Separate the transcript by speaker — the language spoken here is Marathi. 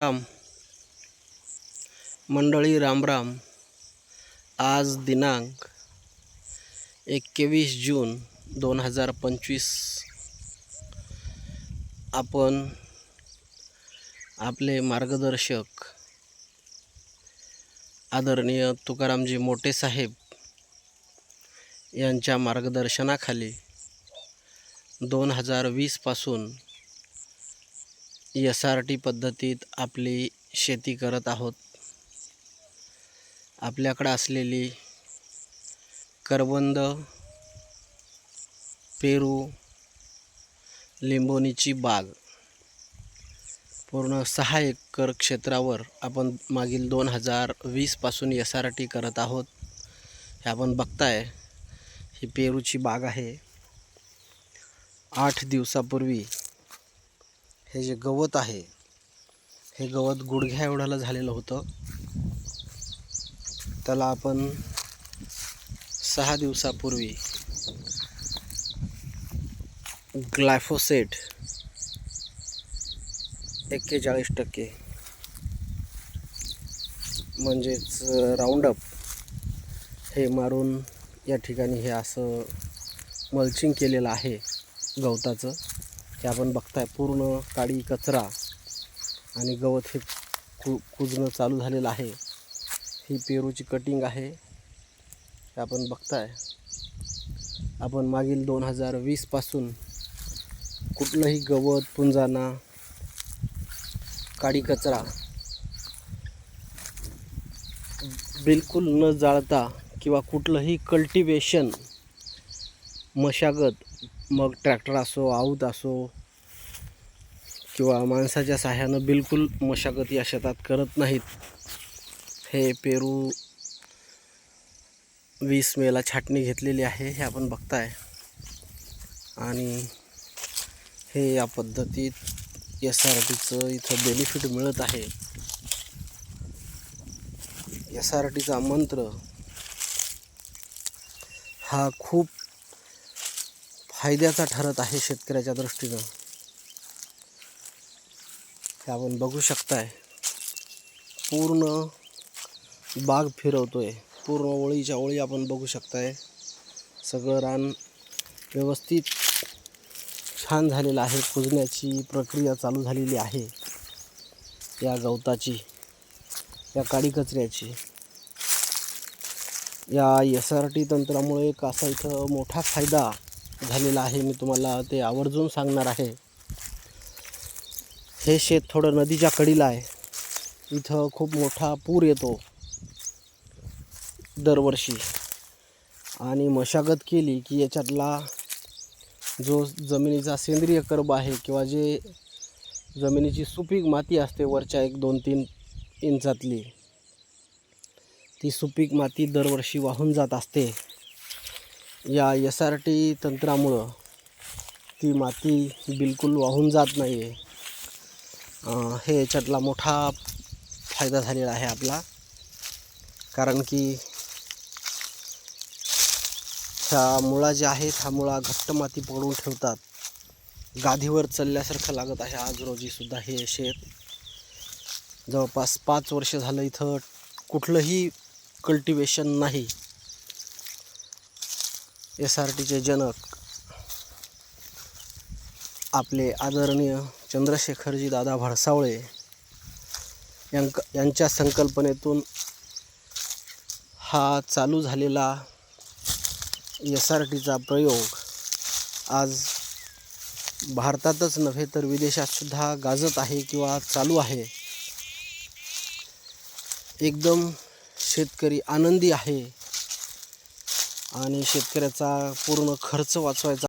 Speaker 1: राम. मंडळी रामराम आज दिनांक एकवीस जून दोन हजार पंचवीस. आपण आपले मार्गदर्शक आदरणीय तुकारामजी मोठे साहेब यांच्या मार्गदर्शनाखाली दोन हजार वीसपासून एस आर टी पद्धतीत आपली शेती करत आहोत. आपल्याकडं असलेली करवंद पेरू लिंबोणीची बाग पूर्ण सहा एकर क्षेत्रावर आपण मागील दोन हजार वीसपासून एस आर टी करत आहोत. हे आपण बघताय ही पेरूची बाग आहे. आठ दिवसापूर्वी हे जे गवत आहे हे गवत गुडघ्या एवढ्याला झालेलं होतं. त्याला आपण सहा दिवसापूर्वी ग्लायफोसेट एक्केचाळीस टक्के म्हणजेच राऊंडअप हे मारून या ठिकाणी हे असं मल्चिंग केलेलं आहे गवताचं. हे आपण बघताय पूर्ण काळी कचरा आणि गवत हे कु कुजणं चालू झालेलं आहे. ही पेरूची कटिंग आहे. हे आपण बघताय. आपण मागील दोन हजार वीसपासून कुठलंही गवत पुंजाना काडी कचरा बिलकुल न जाळता किंवा कुठलंही कल्टिवेशन मशागत मग ट्रॅक्टर असो आऊत असो किंवा माणसाच्या साह्यानं बिलकुल मशागत या शेतात करत नाहीत. हे पेरू वीस मेला छाटणी घेतलेली आहे हे आपण बघताय. आणि हे या पद्धतीत एस आर टीचं इथं बेनिफिट मिळत आहे. एस आर टीचा मंत्र हा खूप फायद्याचा ठरत आहे शेतकऱ्याच्या दृष्टीनं. हे आपण बघू शकताय. पूर्ण बाग फिरवतोय. पूर्ण ओळीच्या ओळी आपण बघू शकताय. सगळं रान व्यवस्थित छान झालेलं आहे. कुजण्याची प्रक्रिया चालू झालेली आहे. या गवताची या काडी कचऱ्याची. या एस आर टी तंत्रामुळे एक असा इथं मोठा फायदा झालेला आहे. मी तुम्हाला ते आवर्जून सांगणार आहे. हे शेत थोडं नदीच्या कडीला आहे. इथं खूप मोठा पूर येतो. दरवर्षी. आणि मशागत केली की याच्यातला जो जमिनीचा सेंद्रिय कर्ब आहे किंवा जे जमिनीची सुपीक माती असते वरच्या एक दोन तीन इंचातली ती सुपीक माती दरवर्षी वाहून जात असते. या एस आर टी तंत्रामुळं ती माती बिलकुल वाहून जात नाही आहे हे याच्यातला मोठा फायदा झालेला आहे आपला. कारण की ह्या मुळा ज्या आहेत ह्या मुळा घट्ट माती पकडून ठेवतात. गादीवर चालल्यासारखं लागत आहे आज रोजीसुद्धा हे शेत. जवळपास पाच वर्ष झालं इथं कुठलंही कल्टिवेशन नाही. एस आर टीचे जनक आपले आदरणीय चंद्रशेखरजी दादा भडसावळे यांक यांच्या संकल्पनेतून हा चालू झालेला एस आर टीचा प्रयोग आज भारतातच नव्हे तर विदेशातसुद्धा गाजत आहे किंवा चालू आहे. एकदम शेतकरी आनंदी आहे. आणि शेतकऱ्याचा पूर्ण खर्च वाचवायचा.